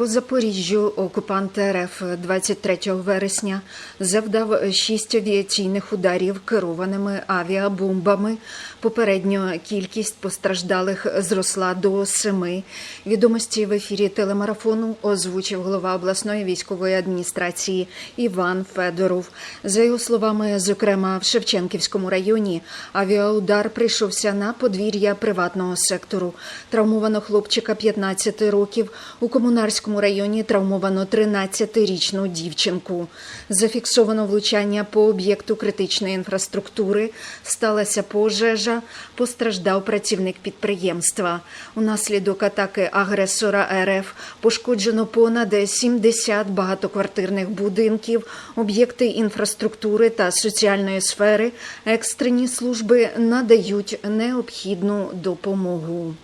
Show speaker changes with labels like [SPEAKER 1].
[SPEAKER 1] По Запоріжжю окупант РФ 23 вересня завдав шість авіаційних ударів керованими авіабомбами. Попередньо кількість постраждалих зросла до семи. Відомості в ефірі телемарафону озвучив голова обласної військової адміністрації Іван Федоров. За його словами, зокрема в Шевченківському районі авіаудар прийшовся на подвір'я приватного сектору. Травмовано хлопчика 15 років. У комунарському районі травмовано 13-річну дівчинку. Зафіксовано влучання по об'єкту критичної інфраструктури. Сталася пожежа. Постраждав працівник підприємства. Унаслідок атаки агресора РФ пошкоджено понад 70 багатоквартирних будинків, об'єкти інфраструктури та соціальної сфери. Екстрені служби надають необхідну допомогу.